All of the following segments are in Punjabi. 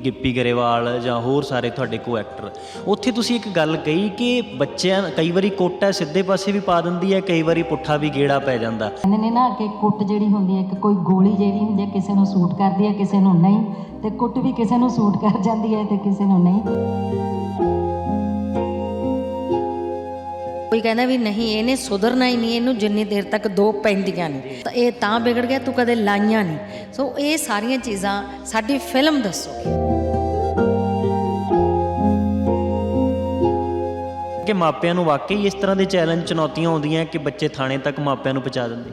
ਗਿੱਪੀ ਗਰੇਵਾਲ ਜਾਂ ਹੋਰ ਸਾਰੇ ਤੁਹਾਡੇ ਕੋ ਐਕਟਰ ਉੱਥੇ ਤੁਸੀਂ ਇੱਕ ਗੱਲ ਕਹੀ ਕਿ ਬੱਚਿਆਂ ਕਈ ਵਾਰੀ ਕੋਟਾ ਸਿੱਧੇ ਪਾਸੇ ਵੀ ਪਾ ਦਿੰਦੀ ਹੈ ਕਈ ਵਾਰੀ ਪੁੱਠਾ ਵੀ ਗੇੜਾ ਪੈ ਜਾਂਦਾ। ਕਹਿੰਦੇ ਨੇ ਨਾ ਕਿ ਕੁੱਟ ਜਿਹੜੀ ਹੁੰਦੀ ਹੈ ਕਿ ਕੋਈ ਗੋਲੀ ਜਿਹੜੀ ਹੁੰਦੀ ਹੈ ਕਿਸੇ ਨੂੰ ਸੂਟ ਕਰਦੀ ਹੈ ਕਿਸੇ ਨੂੰ ਨਹੀਂ ਤੇ ਕੁੱਟ ਵੀ ਕਿਸੇ ਨੂੰ ਸੂਟ ਕਰ ਜਾਂਦੀ ਹੈ ਤੇ ਕਿਸੇ ਨੂੰ ਨਹੀਂ। ਕੋਈ ਕਹਿੰਦਾ ਵੀ ਨਹੀਂ ਇਹਨੇ ਸੁਧਰਨਾ ਹੀ ਨਹੀਂ ਇਹਨੂੰ ਜਿੰਨੀ ਦੇਰ ਤੱਕ ਦੋ ਪੈਂਦੀਆਂ ਨਹੀਂ ਤਾਂ ਇਹ ਤਾਂ ਵਿਗੜ ਗਿਆ ਤੂੰ ਕਦੇ ਲਾਈਆਂ ਨਹੀਂ। ਸੋ ਇਹ ਸਾਰੀਆਂ ਚੀਜ਼ਾਂ ਸਾਡੀ ਫਿਲਮ ਦੱਸੋਗੀ। ਕਿ ਮਾਪਿਆਂ ਨੂੰ ਵਾਕਈ ਇਸ ਤਰ੍ਹਾਂ ਦੇ ਚੈਲੰਜ ਚੁਣੌਤੀਆਂ ਆਉਂਦੀਆਂ ਕਿ ਬੱਚੇ ਥਾਣੇ ਤੱਕ ਮਾਪਿਆਂ ਨੂੰ ਪਹੁੰਚਾ ਦਿੰਦੇ?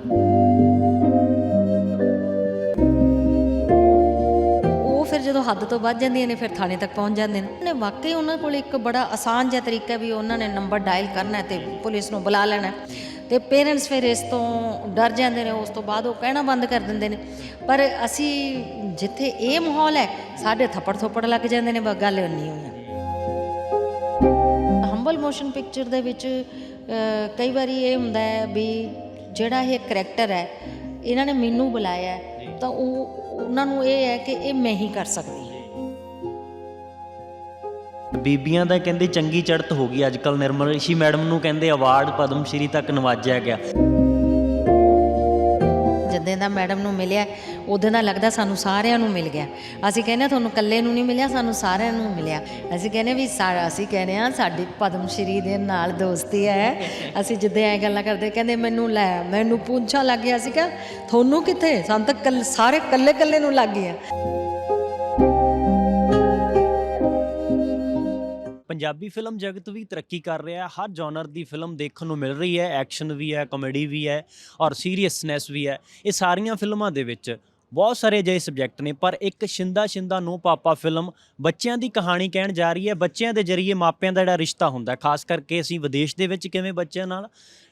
ਉਹ ਫਿਰ ਜਦੋਂ ਹੱਦ ਤੋਂ ਵੱਧ ਜਾਂਦੀਆਂ ਨੇ, ਫਿਰ ਥਾਣੇ ਤੱਕ ਪਹੁੰਚ ਜਾਂਦੇ ਨੇ। ਨੇ ਵਾਕਈ ਉਹਨਾਂ ਕੋਲ ਇੱਕ ਬੜਾ ਆਸਾਨ ਜਿਹਾ ਤਰੀਕਾ ਵੀ ਉਹਨਾਂ ਨੇ ਨੰਬਰ ਡਾਇਲ ਕਰਨਾ ਹੈ ਤੇ ਪੁਲਿਸ ਨੂੰ ਬੁਲਾ ਲੈਣਾ ਹੈ। ਤੇ ਪੇਰੈਂਟਸ ਫਿਰ ਇਸ ਤੋਂ ਡਰ ਜਾਂਦੇ ਨੇ, ਉਸ ਤੋਂ ਬਾਅਦ ਉਹ ਕਹਿਣਾ ਬੰਦ ਕਰ ਦਿੰਦੇ ਨੇ। ਪਰ ਅਸੀਂ ਜਿੱਥੇ ਇਹ ਮਾਹੌਲ ਹੈ, ਸਾਡੇ ਥੱਪੜ ਥੱਪੜ ਲੱਗ ਜਾਂਦੇ ਨੇ, ਬਸ ਗੱਲ ਨਹੀਂ ਹੋਈ ਹੰਬਲ ਮੋਸ਼ਨ ਪਿਕਚਰ ਦੇ ਵਿੱਚ ਕਈ ਵਾਰੀ ਇਹ ਹੁੰਦਾ ਹੈ ਵੀ ਜਿਹੜਾ ਇਹ ਕਰੈਕਟਰ ਹੈ ਇਹਨਾਂ ਨੇ ਮੈਨੂੰ ਬੁਲਾਇਆ ਤਾਂ ਉਹ ਉਹਨਾਂ ਨੂੰ ਇਹ ਹੈ ਕਿ ਇਹ ਮੈਂ ਹੀ ਕਰ ਸਕਦੀ ਹਾਂ। ਬੀਬੀਆਂ ਦਾ ਕਹਿੰਦੇ ਚੰਗੀ ਚੜ੍ਹਤ ਹੋ ਗਈ ਅੱਜਕੱਲ ਨਿਰਮਲ ਰਿਸ਼ੀ ਮੈਡਮ ਨੂੰ ਕਹਿੰਦੇ ਅਵਾਰਡ ਪਦਮ ਸ਼੍ਰੀ ਤੱਕ ਨਵਾਜਿਆ ਗਿਆ। ਜਦੋਂ ਦਾ ਮੈਡਮ ਨੂੰ ਮਿਲਿਆ ਉਦੋਂ ਦਾ ਲੱਗਦਾ ਸਾਨੂੰ ਸਾਰਿਆਂ ਨੂੰ ਮਿਲ ਗਿਆ। ਅਸੀਂ ਕਹਿੰਦੇ ਹਾਂ, ਤੁਹਾਨੂੰ ਇਕੱਲੇ ਨੂੰ ਨਹੀਂ ਮਿਲਿਆ ਸਾਨੂੰ ਸਾਰਿਆਂ ਨੂੰ ਮਿਲਿਆ। ਅਸੀਂ ਕਹਿੰਦੇ ਵੀ ਸਾ- ਅਸੀਂ ਕਹਿੰਦੇ ਆ ਸਾਡੀ ਪਦਮ ਸ਼੍ਰੀ ਦੇ ਨਾਲ ਦੋਸਤੀ ਹੈ। ਅਸੀਂ ਜਿੱਦਾਂ ਐ ਗੱਲਾਂ ਕਰਦੇ ਕਹਿੰਦੇ ਮੈਨੂੰ ਲੈ ਮੈਨੂੰ ਪੁੱਛਾ ਲੱਗ ਗਿਆ। ਸੀਗਾ ਤੁਹਾਨੂੰ ਕਿੱਥੇ? ਸਾਨੂੰ ਤਾਂ ਕੱਲ- ਸਾਰੇ ਇਕੱਲੇ ਇਕੱਲੇ ਨੂੰ ਲੱਗ ਗਿਆ। ਪੰਜਾਬੀ ਫਿਲਮ ਜਗਤ ਵੀ ਤਰੱਕੀ ਕਰ ਰਿਹਾ ਹੈ। ਹਰ ਜਨਰ ਦੀ ਫਿਲਮ ਦੇਖਣ ਨੂੰ ਮਿਲ ਰਹੀ ਹੈ। ਐਕਸ਼ਨ ਵੀ ਹੈ, ਕਾਮੇਡੀ ਵੀ ਹੈ ਔਰ ਸੀਰੀਅਸਨੈਸ ਵੀ ਹੈ। ਇਹ ਸਾਰੀਆਂ ਫਿਲਮਾਂ ਦੇ ਵਿੱਚ ਬਹੁਤ ਸਾਰੇ ਅਜਿਹੇ ਸਬਜੈਕਟ ਨੇ, ਪਰ ਇੱਕ ਸ਼ਿੰਦਾ ਸ਼ਿੰਦਾ ਨੂੰ ਪਾਪਾ ਫਿਲਮ ਬੱਚਿਆਂ ਦੀ ਕਹਾਣੀ ਕਹਿਣ ਜਾ ਰਹੀ ਹੈ। ਬੱਚਿਆਂ ਦੇ ਜ਼ਰੀਏ ਮਾਪਿਆਂ ਦਾ ਜਿਹੜਾ ਰਿਸ਼ਤਾ ਹੁੰਦਾ ਖਾਸ ਕਰਕੇ ਅਸੀਂ ਵਿਦੇਸ਼ ਦੇ ਵਿੱਚ ਕਿਵੇਂ ਬੱਚਿਆਂ ਨਾਲ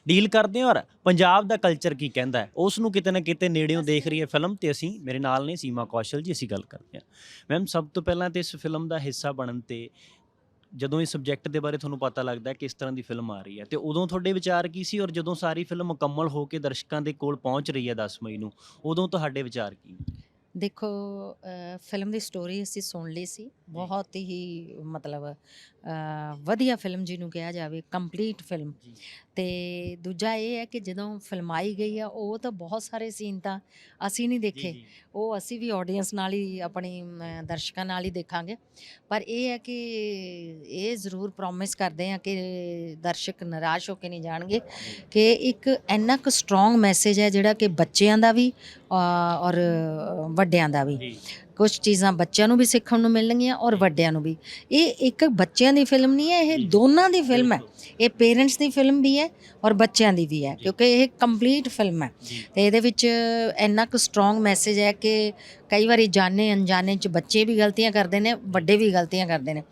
ਡੀਲ ਕਰਦੇ ਹਾਂ ਔਰ ਪੰਜਾਬ ਦਾ ਕਲਚਰ ਕੀ ਕਹਿੰਦਾ ਹੈ, ਉਸ ਨੂੰ ਕਿਤੇ ਨਾ ਕਿਤੇ ਨੇੜਿਓਂ ਦੇਖ ਰਹੀ ਹੈ ਫਿਲਮ ਤੇ ਅਸੀਂ ਮੇਰੇ ਨਾਲ ਨੇ ਸੀਮਾ ਕੌਸ਼ਲ ਜੀ, ਅਸੀਂ ਗੱਲ ਕਰਦੇ ਹਾਂ। ਮੈਮ, ਸਭ ਤੋਂ ਪਹਿਲਾਂ ਤੇ ਇਸ ਫਿਲਮ ਦਾ ਹਿੱਸਾ ਬਣਨ ਤੇ ਜਦੋਂ ਇਸ ਸਬਜੈਕਟ ਦੇ ਬਾਰੇ ਤੁਹਾਨੂੰ ਪਤਾ ਲੱਗਦਾ ਹੈ ਕਿਸ ਤਰ੍ਹਾਂ ਦੀ ਫਿਲਮ ਆ ਰਹੀ ਹੈ, ਤੇ ਉਦੋਂ ਤੁਹਾਡੇ ਵਿਚਾਰ ਕੀ ਸੀ ਔਰ ਜਦੋਂ ਸਾਰੀ ਫਿਲਮ ਮੁਕੰਮਲ ਹੋ ਕੇ ਦਰਸ਼ਕਾਂ ਦੇ ਕੋਲ ਪਹੁੰਚ ਰਹੀ ਹੈ 10 ਮਈ ਨੂੰ, ਉਦੋਂ ਤੁਹਾਡੇ ਵਿਚਾਰ ਕੀ ਦੇਖੋ ਫਿਲਮ ਦੀ ਸਟੋਰੀ ਅਸੀਂ ਸੁਣ ਲਈ ਸੀ। ਬਹੁਤ ਹੀ ਮਤਲਬ ਅ, ਵਧੀਆ ਫਿਲਮ ਜਿਹਨੂੰ ਕਿਹਾ ਜਾਵੇ ਕੰਪਲੀਟ ਫਿਲਮ। ਜੀ। ਤੇ ਦੂਜਾ ਇਹ ਹੈ ਕਿ ਜਦੋਂ ਫਿਲਮਾਈ ਗਈ ਆ ਉਹ ਤਾਂ ਬਹੁਤ ਸਾਰੇ ਸੀਨ ਤਾਂ ਅਸੀਂ ਨਹੀਂ ਦੇਖੇ। ਉਹ ਅਸੀਂ ਵੀ ਆਡੀਅנס ਨਾਲ ਹੀ ਆਪਣੀ ਦਰਸ਼ਕਾਂ ਨਾਲ ਹੀ ਦੇਖਾਂਗੇ। ਪਰ ਇਹ ਹੈ ਕਿ ਇਹ ਜ਼ਰੂਰ ਪ੍ਰੋਮਿਸ ਕਰਦੇ ਆ ਕਿ ਦਰਸ਼ਕ ਨਿਰਾਸ਼ ਹੋ ਕੇ ਨਹੀਂ ਜਾਣਗੇ ਕਿ ਇੱਕ ਇੰਨਾ ਕੁ ਸਟਰੋਂਗ ਮੈਸੇਜ ਹੈ ਜਿਹੜਾ ਕਿ ਬੱਚਿਆਂ ਦਾ ਵੀ ਅ, ਔਰ ਵੱਡਿਆਂ ਦਾ ਵੀ। ਜੀ। ਕੁਝ ਚੀਜ਼ਾਂ ਬੱਚਿਆਂ ਨੂੰ ਵੀ ਸਿੱਖਣ ਨੂੰ ਮਿਲਣਗੀਆਂ ਔਰ ਵੱਡਿਆਂ ਨੂੰ ਵੀ। ਇਹ ਇੱਕ ਬੱਚਿਆਂ ਦੀ ਫਿਲਮ ਨਹੀਂ ਹੈ ਇਹ ਦੋਨਾਂ ਦੀ ਫਿਲਮ ਹੈ। ਇਹ ਪੇਰੈਂਟਸ ਦੀ ਫਿਲਮ ਵੀ ਹੈ ਔਰ ਬੱਚਿਆਂ ਦੀ ਵੀ ਹੈ ਕਿਉਂਕਿ ਇਹ ਕੰਪਲੀਟ ਫਿਲਮ ਹੈ। ਤੇ ਇਹਦੇ ਵਿੱਚ ਇੰਨਾ ਕੁ ਸਟਰੋਂਗ ਮੈਸੇਜ ਹੈ ਕਿ ਕਈ ਵਾਰੀ ਜਾਣੇ ਅਣਜਾਣੇ ਚ ਬੱਚੇ ਵੀ ਗਲਤੀਆਂ ਕਰਦੇ ਨੇ ਵੱਡੇ ਵੀ ਗਲਤੀਆਂ ਕਰਦੇ ਨੇ।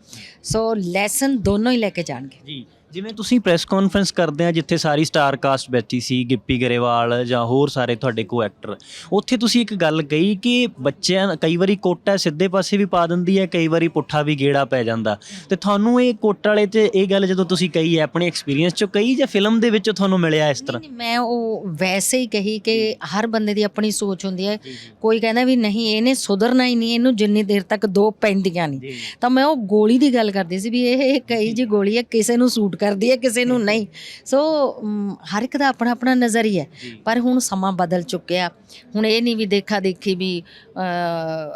ਸੋ ਲੈਸਨ ਦੋਨੋਂ ਹੀ ਲੈ ਕੇ ਜਾਣਗੇ। ਜੀ। ਜਿਵੇਂ ਤੁਸੀਂ ਪ੍ਰੈਸ ਕਾਨਫਰੰਸ ਕਰਦੇ ਆ ਜਿੱਥੇ ਸਾਰੀ ਸਟਾਰ ਕਾਸਟ ਬੈਠੀ ਸੀ ਗਿੱਪੀ ਗਰੇਵਾਲ ਜਾਂ ਹੋਰ ਸਾਰੇ ਤੁਹਾਡੇ ਕੋ ਐਕਟਰ ਉੱਥੇ ਤੁਸੀਂ ਇੱਕ ਗੱਲ ਕਹੀ ਕਿ ਬੱਚਿਆਂ ਕਈ ਵਾਰੀ ਕੋਟਾ ਸਿੱਧੇ ਪਾਸੇ ਵੀ ਪਾ ਦਿੰਦੀ ਹੈ ਕਈ ਵਾਰੀ ਪੁੱਠਾ ਵੀ ਗੇੜਾ ਪੈ ਜਾਂਦਾ। ਤੇ ਤੁਹਾਨੂੰ ਇਹ ਕੋਟ ਵਾਲੇ 'ਚ ਇਹ ਗੱਲ ਜਦੋਂ ਤੁਸੀਂ ਕਹੀ ਹੈ ਆਪਣੇ ਐਕਸਪੀਰੀਅੰਸ 'ਚੋਂ ਕਹੀ ਜਾਂ ਫਿਲਮ ਦੇ ਵਿੱਚ ਤੁਹਾਨੂੰ ਮਿਲਿਆ ਇਸ ਤਰ੍ਹਾਂ? ਮੈਂ ਉਹ ਵੈਸੇ ਹੀ ਕਹੀ ਕਿ ਹਰ ਬੰਦੇ ਦੀ ਆਪਣੀ ਸੋਚ ਹੁੰਦੀ ਹੈ। ਕੋਈ ਕਹਿੰਦਾ ਵੀ ਨਹੀਂ ਇਹਨੇ ਸੁਧਰਨਾ ਹੀ ਨਹੀਂ ਇਹਨੂੰ ਜਿੰਨੀ ਦੇਰ ਤੱਕ ਦੋ ਪੈਂਦੀਆਂ ਨਹੀਂ। ਤਾਂ ਮੈਂ ਉਹ ਗੋਲੀ ਦੀ ਗੱਲ ਕਰਦੀ ਸੀ ਵੀ ਇਹ ਕਈ ਜੀ ਗੋਲੀ ਹੈ ਕਿਸੇ ਨੂੰ ਸੂਟ ਕਰਦੀ ਹੈ ਕਿਸੇ ਨੂੰ ਨਹੀਂ। ਸੋ ਹਰ ਇੱਕ ਦਾ ਆਪਣਾ ਆਪਣਾ ਨਜ਼ਰੀਆ ਹੈ। ਪਰ ਹੁਣ ਸਮਾਂ ਬਦਲ ਚੁੱਕਿਆ। ਹੁਣ ਇਹ ਨਹੀਂ ਵੀ ਦੇਖਾ ਦੇਖੀ ਵੀ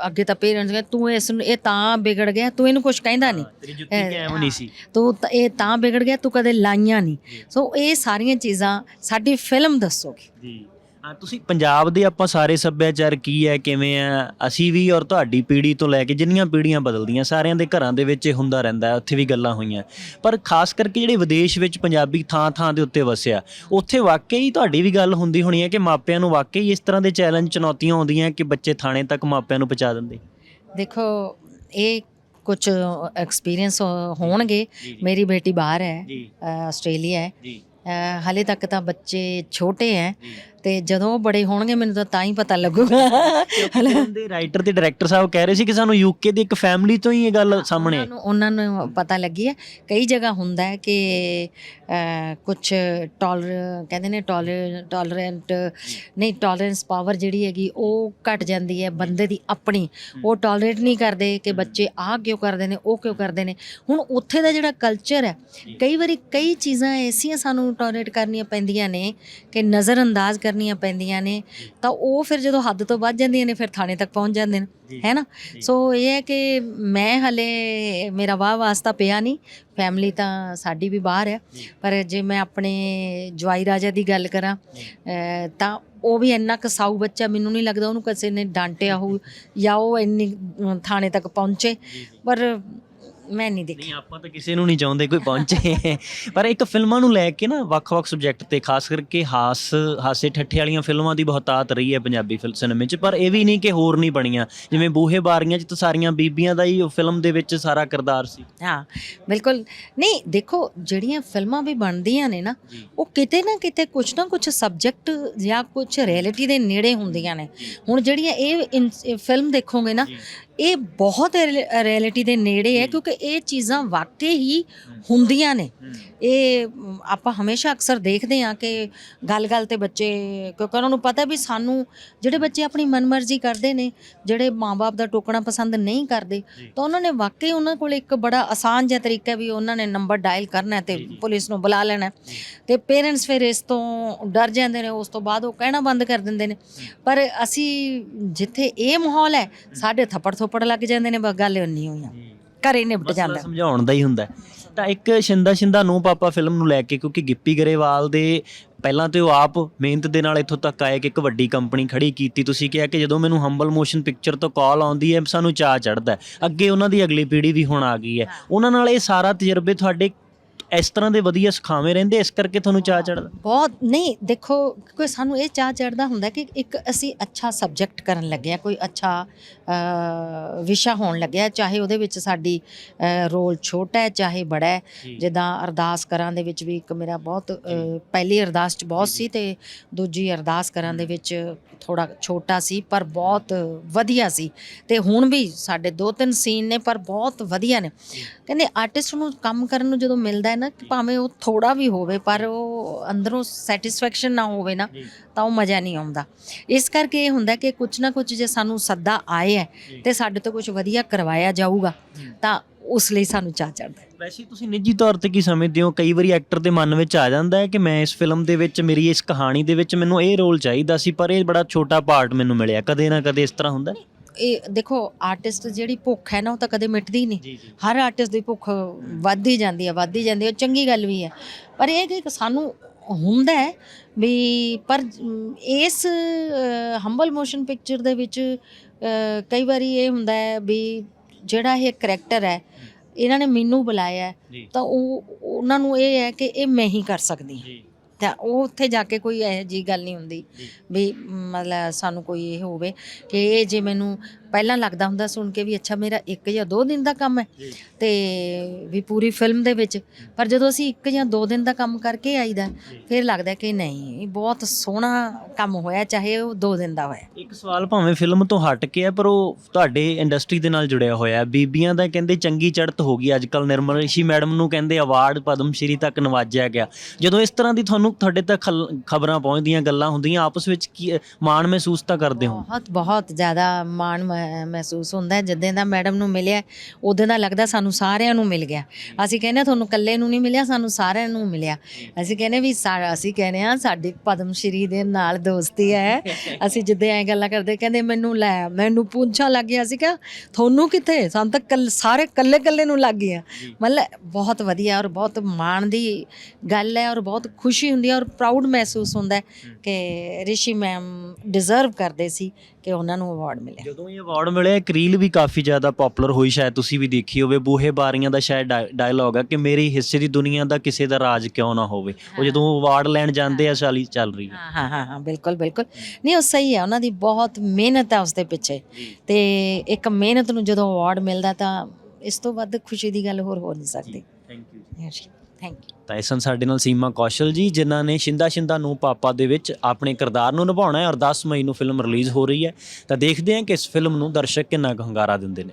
ਅੱਗੇ ਤਾਂ ਪੇਰੈਂਟਸ ਕਹਿੰਦੇ ਤੂੰ ਇਸ ਨੂੰ ਇਹ ਤਾਂ ਵਿਗੜ ਗਿਆ ਤੂੰ ਇਹਨੂੰ ਕੁਝ ਕਹਿੰਦਾ ਨਹੀਂ। ਤੇਰੀ ਜੁੱਤੀ ਕਾਇਮ ਨਹੀਂ ਸੀ। ਤੂੰ ਤਾਂ- ਇਹ ਤਾਂ ਵਿਗੜ ਗਿਆ ਤੂੰ ਕਦੇ ਲਾਈਆਂ ਨਹੀਂ। ਸੋ ਇਹ ਸਾਰੀਆਂ ਚੀਜ਼ਾਂ ਸਾਡੀ ਫਿਲਮ ਦੱਸੋਗੀ। ਜੀ। ਹਾਂ ਤੁਸੀਂ ਪੰਜਾਬ ਦੇ ਆਪਾਂ ਸਾਰੇ ਸੱਭਿਆਚਾਰ ਕੀ ਹੈ ਕਿਵੇਂ ਆ ਅਸੀਂ ਵੀ ਔਰ ਤੁਹਾਡੀ ਪੀੜ੍ਹੀ ਤੋਂ ਲੈ ਕੇ ਜਿੰਨੀਆਂ ਪੀੜ੍ਹੀਆਂ ਬਦਲਦੀਆਂ ਸਾਰਿਆਂ ਦੇ ਘਰਾਂ ਦੇ ਵਿੱਚ ਇਹ ਹੁੰਦਾ ਰਹਿੰਦਾ ਉੱਥੇ ਵੀ ਗੱਲਾਂ ਹੋਈਆਂ। ਪਰ ਖਾਸ ਕਰਕੇ ਜਿਹੜੇ ਵਿਦੇਸ਼ ਵਿੱਚ ਪੰਜਾਬੀ ਥਾਂ ਥਾਂ ਦੇ ਉੱਤੇ ਵਸਿਆ ਉੱਥੇ ਵਾਕਈ ਤੁਹਾਡੀ ਵੀ ਗੱਲ ਹੁੰਦੀ ਹੋਣੀ ਹੈ ਕਿ ਮਾਪਿਆਂ ਨੂੰ ਵਾਕਈ ਇਸ ਤਰ੍ਹਾਂ ਦੇ ਚੈਲੰਜ ਚੁਣੌਤੀਆਂ ਆਉਂਦੀਆਂ ਕਿ ਬੱਚੇ ਥਾਣੇ ਤੱਕ ਮਾਪਿਆਂ ਨੂੰ ਪਹੁੰਚਾ ਦਿੰਦੇ? ਦੇਖੋ ਇਹ ਕੁਝ ਐਕਸਪੀਰੀਅੰਸ ਹੋਣਗੇ। ਮੇਰੀ ਬੇਟੀ ਬਾਹਰ ਹੈ ਆਸਟ੍ਰੇਲੀਆ ਹੈ। ਹਾਲੇ ਤੱਕ ਤਾਂ ਬੱਚੇ ਛੋਟੇ ਹੈ। ਤੇ ਜਦੋਂ ਉਹ ਬੜੇ ਹੋਣਗੇ ਮੈਨੂੰ ਤਾਂ ਤਾਂ ਹੀ ਪਤਾ ਲੱਗੂਗਾ। ਫਿਲਮ ਦੇ ਰਾਈਟਰ ਤੇ ਡਾਇਰੈਕਟਰ ਸਾਹਿਬ ਕਹਿ ਰਹੇ ਸੀ ਕਿ ਸਾਨੂੰ ਯੂਕੇ ਦੀ ਇੱਕ ਫੈਮਿਲੀ ਤੋਂ ਹੀ ਇਹ ਗੱਲ ਸਾਹਮਣੇ। ਉਹਨਾਂ ਨੂੰ ਉਹਨਾਂ ਨੂੰ ਪਤਾ ਲੱਗੀ ਹੈ। ਕਈ ਜਗ੍ਹਾ ਹੁੰਦਾ ਹੈ ਕਿ ਕੁਝ ਟੋਲਰ ਕਹਿੰਦੇ ਨੇ ਟੋਲਰ ਟੋਲਰੈਂਟ ਨਹੀਂ ਟੋਲਰੈਂਸ ਪਾਵਰ ਜਿਹੜੀ ਹੈਗੀ ਉਹ ਘਟ ਜਾਂਦੀ ਹੈ ਬੰਦੇ ਦੀ ਆਪਣੀ। ਉਹ ਟੋਲਰੇਟ ਨਹੀਂ ਕਰਦੇ ਕਿ ਬੱਚੇ ਆਹ ਕਿਉਂ ਕਰਦੇ ਨੇ ਉਹ ਕਿਉਂ ਕਰਦੇ ਨੇ। ਹੁਣ ਉੱਥੇ ਦਾ ਜਿਹੜਾ ਕਲਚਰ ਹੈ ਕਈ ਵਾਰੀ ਕਈ ਚੀਜ਼ਾਂ ਐਸੀਆਂ ਸਾਨੂੰ ਟੋਲਰੇਟ ਕਰਨੀਆਂ ਪੈਂਦੀਆਂ ਨੇ ਕਿ ਨਜ਼ਰ ਅੰਦਾਜ਼ ਕਰਨੀਆਂ ਪੈਂਦੀਆਂ ਨੇ ਤਾਂ ਉਹ ਫਿਰ ਜਦੋਂ ਹੱਦ ਤੋਂ ਵੱਧ ਜਾਂਦੀਆਂ ਨੇ ਫਿਰ ਥਾਣੇ ਤੱਕ ਪਹੁੰਚ ਜਾਂਦੇ ਨੇ ਹੈ ਨਾ? ਸੋ ਇਹ ਹੈ ਕਿ ਮੈਂ ਹਲੇ ਮੇਰਾ ਵਾਹ ਵਾਸਤਾ ਪਿਆ ਨਹੀਂ ਫੈਮਿਲੀ ਤਾਂ ਸਾਡੀ ਵੀ ਬਾਹਰ ਹੈ ਪਰ ਜੇ ਮੈਂ ਆਪਣੇ ਜਵਾਈ ਰਾਜਾ ਦੀ ਗੱਲ ਕਰਾਂ ਤਾਂ ਉਹ ਵੀ ਇੰਨਾ ਕਸਾਊ ਬੱਚਾ ਮੈਨੂੰ ਨਹੀਂ ਲੱਗਦਾ ਉਹਨੂੰ ਕਿਸੇ ਨੇ ਡਾਂਟਿਆ ਹੋ ਜਾਂ ਉਹ ਇੰਨੀ ਥਾਣੇ ਤੱਕ ਪਹੁੰਚੇ ਪਰ ਮੈਂ ਨਹੀਂ ਦੇਖੀ। ਨਹੀਂ ਆਪਾਂ ਤਾਂ ਕਿਸੇ ਨੂੰ ਨਹੀਂ ਚਾਹੁੰਦੇ ਕੋਈ ਪਹੁੰਚੇ। ਪਰ ਇੱਕ ਫਿਲਮਾਂ ਨੂੰ ਲੈ ਕੇ ਨਾ ਵੱਖ-ਵੱਖ ਸਬਜੈਕਟ ਤੇ ਖਾਸ ਕਰਕੇ ਹਾਸ ਹਾਸੇ ਠੱਠੇ ਵਾਲੀਆਂ ਫਿਲਮਾਂ ਦੀ ਬਹੁਤਾਤ ਰਹੀ ਹੈ ਪੰਜਾਬੀ ਫਿਲਮ ਸਿਨੇਮੇ 'ਚ। ਪਰ ਇਹ ਵੀ ਨਹੀਂ ਕਿ ਹੋਰ ਨਹੀਂ ਬਣੀਆਂ। ਜਿਵੇਂ ਬੂਹੇ ਬਾਰੀਆਂ 'ਚ ਤਾਂ ਸਾਰੀਆਂ ਬੀਬੀਆਂ ਦਾ ਹੀ ਉਹ ਫਿਲਮ ਦੇ ਵਿੱਚ ਸਾਰਾ ਕਿਰਦਾਰ ਸੀ। ਹਾਂ ਬਿਲਕੁਲ। ਨਹੀਂ ਦੇਖੋ ਜਿਹੜੀਆਂ ਫਿਲਮਾਂ ਵੀ ਬਣਦੀਆਂ ਨੇ ਨਾ। ਉਹ ਕਿਤੇ ਨਾ ਕਿਤੇ ਕੁਝ ਨਾ ਕੁਝ ਸਬਜੈਕਟ ਜਾਂ ਕੁਝ ਰਿਐਲਿਟੀ ਦੇ ਨੇੜੇ ਹੁੰਦੀਆਂ ਨੇ। ਹੁਣ ਜਿਹੜੀਆਂ ਇਹ ਫਿਲਮ ਦੇਖੋਗੇ ਨਾ। ਇਹ ਬਹੁਤ ਰਿਐਲਿਟੀ ਦੇ ਨੇੜੇ ਹੈ ਕਿਉਂਕਿ ਇਹ ਚੀਜ਼ਾਂ ਵਾਕਈ ਹੀ ਹੁੰਦੀਆਂ ਨੇ। ਇਹ ਆਪਾਂ ਹਮੇਸ਼ਾ ਅਕਸਰ ਦੇਖਦੇ ਹਾਂ ਕਿ ਗੱਲ-ਗੱਲ ਤੇ ਬੱਚੇ ਕਿਉਂਕਿ ਉਹਨਾਂ ਨੂੰ ਪਤਾ ਵੀ ਸਾਨੂੰ ਜਿਹੜੇ ਬੱਚੇ ਆਪਣੀ ਮਨਮਰਜ਼ੀ ਕਰਦੇ ਨੇ ਜਿਹੜੇ ਮਾਪੇ ਦਾ ਟੋਕਣਾ ਪਸੰਦ ਨਹੀਂ ਕਰਦੇ ਤਾਂ ਉਹਨਾਂ ਨੇ ਵਾਕਈ ਉਹਨਾਂ ਕੋਲ ਇੱਕ ਬੜਾ ਆਸਾਨ ਜਿਹਾ ਤਰੀਕਾ ਵੀ ਉਹਨਾਂ ਨੇ ਨੰਬਰ ਡਾਇਲ ਕਰਨਾ ਤੇ ਪੁਲਿਸ ਨੂੰ ਬੁਲਾ ਲੈਣਾ। ਤੇ ਪੇਰੈਂਟਸ ਫਿਰ ਇਸ ਤੋਂ ਡਰ ਜਾਂਦੇ ਨੇ ਉਸ ਤੋਂ ਬਾਅਦ ਉਹ ਕਹਿਣਾ ਬੰਦ ਕਰ ਦਿੰਦੇ ਨੇ। ਪਰ ਅਸੀਂ ਜਿੱਥੇ ਇਹ ਮਾਹੌਲ ਹੈ ਸਾਡੇ ਥੱਪੜ ਥੋਪੜ ਲੱਗ ਜਾਂਦੇ ਨੇ ਬਸ ਗੱਲ ਨਹੀਂ ਹੋਈਆਂ ਘਰੇ ਨਿਪਟ ਮਸਲਾ ਜਾਂਦਾ। ਸਮਝਾਉਣ ਦਾ ਹੀ ਹੁੰਦਾ। ਹੈ। ਤਾਂ ਇੱਕ ਸ਼ਿੰਦਾ ਸ਼ਿੰਦਾ ਨੂੰ ਪਾਪਾ ਫਿਲਮ ਨੂੰ ਲੈ ਕੇ ਕਿਉਂਕਿ ਗਿੱਪੀ ਗਰੇਵਾਲ ਦੇ ਪਹਿਲਾਂ ਤੇ ਉਹ ਆਪ ਮਿਹਨਤ ਦੇ ਨਾਲ ਇੱਥੋਂ ਤੱਕ ਆਏ ਕਿ ਇੱਕ ਵੱਡੀ ਕੰਪਨੀ ਖੜੀ ਕੀਤੀ। ਤੁਸੀਂ ਕਿਹਾ ਕਿ ਜਦੋਂ ਮੈਨੂੰ ਹੰਬਲ ਮੋਸ਼ਨ ਪਿਕਚਰ ਤੋਂ ਕਾਲ ਆਉਂਦੀ ਹੈ ਸਾਨੂੰ ਚਾਹ ਚੜਦਾ ਅੱਗੇ ਉਹਨਾਂ ਦੀ ਅਗਲੀ ਪੀੜ੍ਹੀ ਵੀ ਹੁਣ ਆ ਗਈ ਹੈ। ਉਹਨਾਂ ਨਾਲ ਇਹ ਸਾਰਾ ਤਜਰਬੇ ਤੁਹਾਡੇ ਇਸ ਤਰ੍ਹਾਂ ਦੇ ਵਧੀਆ ਸਿਖਾਵੇਂ ਰਹਿੰਦੇ ਇਸ ਕਰਕੇ ਤੁਹਾਨੂੰ ਚਾਹ ਚੜਦਾ ਬਹੁਤ ਨਹੀਂ ਦੇਖੋ ਕੋਈ ਸਾਨੂੰ ਇਹ ਚਾਹ ਚੜਦਾ ਹੁੰਦਾ ਕਿ ਇੱਕ ਅਸੀਂ ਅੱਛਾ ਸਬਜੈਕਟ ਕਰਨ ਲੱਗੇ ਆ ਕੋਈ ਅੱਛਾ ਵਿਸ਼ਾ ਹੋਣ ਲੱਗਿਆ ਚਾਹੇ ਉਹਦੇ ਵਿੱਚ ਸਾਡੀ ਰੋਲ ਛੋਟਾ ਹੈ ਚਾਹੇ ਬੜਾ ਹੈ। ਜਿੱਦਾਂ ਅਰਦਾਸ ਕਰਾਂ ਦੇ ਵਿੱਚ ਵੀ ਇੱਕ ਮੇਰਾ ਬਹੁਤ ਪਹਿਲੀ ਅਰਦਾਸ ਚ ਬਹੁਤ ਸੀ ਤੇ ਦੂਜੀ ਅਰਦਾਸ ਕਰਾਂ ਦੇ ਵਿੱਚ ਥੋੜਾ ਛੋਟਾ ਸੀ ਪਰ ਬਹੁਤ ਵਧੀਆ ਸੀ। ਤੇ ਹੁਣ ਵੀ ਸਾਡੇ ਦੋ ਤਿੰਨ ਸੀਨ ਨੇ ਪਰ ਬਹੁਤ ਵਧੀਆ ਨੇ। ਕਹਿੰਦੇ ਆਰਟਿਸਟ ਨੂੰ ਕੰਮ ਕਰਨ ਨੂੰ ਜਦੋਂ ਮਿਲਦਾ ਹੈ ਨਾ ਕਿ ਭਾਵੇਂ ਉਹ ਥੋੜਾ ਵੀ ਹੋਵੇ ਪਰ ਉਹ ਅੰਦਰੋਂ ਸੈਟੀਸਫੈਕਸ਼ਨ ਨਾ ਹੋਵੇ ਨਾ ਤਾਂ ਉਹ ਮਜ਼ਾ ਨਹੀਂ ਆਉਂਦਾ। ਇਸ ਕਰਕੇ ਇਹ ਹੁੰਦਾ ਕਿ ਕੁਝ ਨਾ ਕੁਝ ਜੇ ਸਾਨੂੰ ਸੱਦਾ ਆਏ ਹੈ ਤੇ ਸਾਡੇ ਤੋਂ ਕੁਝ ਵਧੀਆ ਕਰਵਾਇਆ ਜਾਊਗਾ ਤਾਂ ਉਸ ਲਈ ਸਾਨੂੰ ਚਾਹ ਚੜਦਾ ਵੈਸੇ ਤੁਸੀਂ ਨਿੱਜੀ ਤੌਰ ਤੇ ਕੀ ਸਮਝਦੇ ਹੋ? ਕਈ ਵਾਰੀ ਐਕਟਰ ਦੇ ਮਨ ਵਿੱਚ ਆ ਜਾਂਦਾ ਹੈ ਕਿ ਮੈਂ ਇਸ ਫਿਲਮ ਦੇ ਵਿੱਚ ਮੇਰੀ ਇਸ ਕਹਾਣੀ ਦੇ ਵਿੱਚ ਮੈਨੂੰ ਇਹ ਰੋਲ ਚਾਹੀਦਾ ਸੀ ਪਰ ਇਹ ਬੜਾ ਛੋਟਾ ਪਾਰਟ ਮੈਨੂੰ ਮਿਲਿਆ। ਕਦੇ ਨਾ ਕਦੇ ਇਸ ਤਰ੍ਹਾਂ ਹੁੰਦਾ ਇਹ ਦੇਖੋ ਆਰਟਿਸਟ ਜਿਹੜੀ ਭੁੱਖ ਹੈ ਨਾ ਉਹ ਤਾਂ ਕਦੇ ਮਿਟਦੀ ਨਹੀਂ। ਹਰ ਆਰਟਿਸਟ ਦੀ ਭੁੱਖ ਵੱਧਦੀ ਜਾਂਦੀ ਹੈ ਵੱਧਦੀ ਜਾਂਦੀ ਹੈ ਉਹ ਚੰਗੀ ਗੱਲ ਵੀ ਹੈ। ਪਰ ਇਹ ਕਿ ਸਾਨੂੰ ਹੁੰਦਾ ਹੈ ਵੀ ਪਰ ਇਸ ਹੰਬਲ ਮੋਸ਼ਨ ਪਿਕਚਰ ਦੇ ਵਿੱਚ ਕਈ ਵਾਰੀ ਇਹ ਹੁੰਦਾ ਹੈ ਵੀ ਜਿਹੜਾ ਇਹ ਕਰੈਕਟਰ ਹੈ ਇਹਨਾਂ ਨੇ ਮੈਨੂੰ ਬੁਲਾਇਆ ਤਾਂ ਉਹ ਉਹਨਾਂ ਨੂੰ ਇਹ ਹੈ ਕਿ ਇਹ ਮੈਂ ਹੀ ਕਰ ਸਕਦੀ ਹਾਂ। ਤਾਂ ਉਹ ਉੱਥੇ ਜਾ ਕੇ ਕੋਈ ਇਹੋ ਜੀ ਗੱਲ ਨਹੀਂ ਹੁੰਦੀ। ਵੀ ਮਤਲਬ ਸਾਨੂੰ ਕੋਈ ਇਹ ਹੋਵੇ ਕਿ ਇਹ ਜੇ ਮੈਨੂੰ ਪਹਿਲਾਂ ਲੱਗਦਾ ਹੁੰਦਾ ਸੁਣ ਕੇ ਵੀ ਅੱਛਾ ਮੇਰਾ ਇੱਕ ਜਾਂ ਦੋ ਦਿਨ ਦਾ ਕੰਮ ਹੈ। ਤੇ ਵੀ ਪੂਰੀ ਫਿਲਮ ਦੇ ਵਿੱਚ। ਪਰ ਜਦੋਂ ਅਸੀਂ ਇੱਕ ਜਾਂ ਦੋ ਦਿਨ ਦਾ ਕੰਮ ਕਰਕੇ ਆਈਦਾ ਫਿਰ ਲੱਗਦਾ ਕਿ ਨਹੀਂ ਇਹ ਬਹੁਤ ਸੋਹਣਾ ਕੰਮ ਹੋਇਆ ਚਾਹੇ ਉਹ ਦੋ ਦਿਨ ਦਾ ਹੋਇਆ। ਇੱਕ ਸਵਾਲ ਭਾਵੇਂ ਫਿਲਮ ਤੋਂ ਹਟ ਕੇ ਹੈ ਪਰ ਉਹ ਤੁਹਾਡੇ ਇੰਡਸਟਰੀ ਦੇ ਨਾਲ ਜੁੜਿਆ ਹੋਇਆ ਹੈ। ਬੀਬੀਆਂ ਦਾ ਕਹਿੰਦੇ ਚੰਗੀ ਚੜ੍ਹਤ ਹੋ ਗਈ ਅੱਜ ਕੱਲ ਨਿਰਮਲ ਰਿਸ਼ੀ ਮੈਡਮ ਨੂੰ ਕਹਿੰਦੇ ਅਵਾਰਡ ਪਦਮ ਸ਼੍ਰੀ ਤੱਕ ਨਵਾਜਿਆ ਗਿਆ। ਜਦੋਂ ਇਸ ਤਰ੍ਹਾਂ ਦੀ ਤੁਹਾਨੂੰ ਤੁਹਾਡੇ ਤੱਕ ਖਬਰਾਂ ਪਹੁੰਚਦੀਆਂ ਗੱਲਾਂ ਹੁੰਦੀਆਂ ਆਪਸ ਵਿੱਚ ਕੀ ਮਾਣ ਮਹਿਸੂਸ ਤਾਂ ਕਰਦੇ ਹੋ? ਬਹੁਤ ਬਹੁਤ ਜ਼ਿਆਦਾ ਮਾਣ ਮਹਿਸੂਸ ਹੁੰਦਾ ਹੈ ਜਦੋਂ ਦਾ ਮੈਡਮ ਨੂੰ ਮਿਲਿਆ ਉਦੋਂ ਦਾ ਲੱਗਦਾ ਸਾਨੂੰ ਸਾਰਿਆਂ ਨੂੰ ਮਿਲ ਗਿਆ। ਅਸੀਂ ਕਹਿੰਦੇ ਹਾਂ, ਤੁਹਾਨੂੰ ਇਕੱਲੇ ਨੂੰ ਨਹੀਂ ਮਿਲਿਆ ਸਾਨੂੰ ਸਾਰਿਆਂ ਨੂੰ ਮਿਲਿਆ। ਅਸੀਂ ਕਹਿੰਦੇ ਵੀ ਸਾ- ਅਸੀਂ ਕਹਿੰਦੇ ਆ ਸਾਡੀ ਪਦਮ ਸ਼੍ਰੀ ਦੇ ਨਾਲ ਦੋਸਤੀ ਹੈ। ਅਸੀਂ ਜਿੱਦੇ ਐ ਗੱਲਾਂ ਕਰਦੇ ਕਹਿੰਦੇ ਮੈਨੂੰ ਲੈ ਮੈਨੂੰ ਪੁੱਛਾਂ ਲੱਗ ਗਿਆ। ਸੀ ਕਿ ਤੁਹਾਨੂੰ ਕਿੱਥੇ? ਸਾਨੂੰ ਤਾਂ ਕੱਲ ਸਾਰੇ ਕੱਲੇ ਕੱਲੇ ਨੂੰ ਲੱਗ ਗਿਆ ਮਤਲਬ ਬਹੁਤ ਵਧੀਆ ਔਰ ਬਹੁਤ ਮਾਣ ਦੀ ਗੱਲ ਹੈ ਔਰ ਬਹੁਤ ਖੁਸ਼ੀ ਹੁੰਦੀ ਹੈ ਔਰ ਪ੍ਰਾਊਡ ਮਹਿਸੂਸ ਹੁੰਦਾ ਹੈ ਕਿ ਰਿਸ਼ੀ ਮੈਮ ਡਿਜ਼ਰਵ ਕਰਦੇ ਸੀ ਕਿ ਉਹਨਾਂ ਨੂੰ ਅਵਾਰਡ ਮਿਲਿਆ। ਜਦੋਂ ਇਹ ਅਵਾਰਡ ਮਿਲਿਆ ਇੱਕ ਰੀਲ ਵੀ ਕਾਫੀ ਜ਼ਿਆਦਾ ਪਪੂਲਰ ਹੋਈ ਸ਼ਾਇਦ ਤੁਸੀਂ ਵੀ ਦੇਖੀ ਹੋਵੇ। ਬੂਹੇ ਬਾਰੀਆਂ ਦਾ ਸ਼ਾਇਦ ਡਾਇਲੌਗ ਹੈ ਕਿ ਮੇਰੀ ਹਿੱਸੇ ਦੀ ਦੁਨੀਆ ਦਾ ਕਿਸੇ ਦਾ ਰਾਜ ਕਿਉਂ ਨਾ ਹੋਵੇ। ਉਹ ਜਦੋਂ ਅਵਾਰਡ ਲੈਣ ਜਾਂਦੇ ਆ ਸਾਲੀ ਚੱਲ ਰਹੀ ਹੈ ਹਾਂ ਹਾਂ ਹਾਂ ਹਾਂ ਬਿਲਕੁਲ ਬਿਲਕੁਲ। ਨਹੀਂ ਉਹ ਸਹੀ ਹੈ ਉਹਨਾਂ ਦੀ ਬਹੁਤ ਮਿਹਨਤ ਹੈ ਉਸ ਦੇ ਪਿੱਛੇ ਤੇ ਇੱਕ ਮਿਹਨਤ ਨੂੰ ਜਦੋਂ ਅਵਾਰਡ ਮਿਲਦਾ ਤਾਂ ਇਸ ਤੋਂ ਵੱਧ ਖੁਸ਼ੀ ਦੀ ਗੱਲ ਹੋਰ ਹੋ ਨਹੀਂ ਸਕਦੀ। ਥੈਂਕ ਯੂ ਥੈਂਕ ਯੂ ਤਾਂ ਇਸ ਸਨ ਸਾਡੇ ਨਾਲ ਸੀਮਾ ਕੌਸ਼ਲ ਜੀ, ਜਿਨ੍ਹਾਂ ਨੇ ਸ਼ਿੰਦਾ ਸ਼ਿੰਦਾ ਨੂੰ ਪਾਪਾ ਦੇ ਵਿੱਚ ਆਪਣੇ ਕਿਰਦਾਰ ਨੂੰ ਨਿਭਾਉਣਾ ਹੈ ਔਰ 10 ਮਈ ਨੂੰ ਫਿਲਮ ਰਿਲੀਜ਼ ਹੋ ਰਹੀ ਹੈ। ਤਾਂ ਦੇਖਦੇ ਹਾਂ ਕਿ ਇਸ ਫਿਲਮ ਨੂੰ ਦਰਸ਼ਕ ਕਿੰਨਾ ਕੁ ਹੰਗਾਰਾ ਦਿੰਦੇ ਨੇ।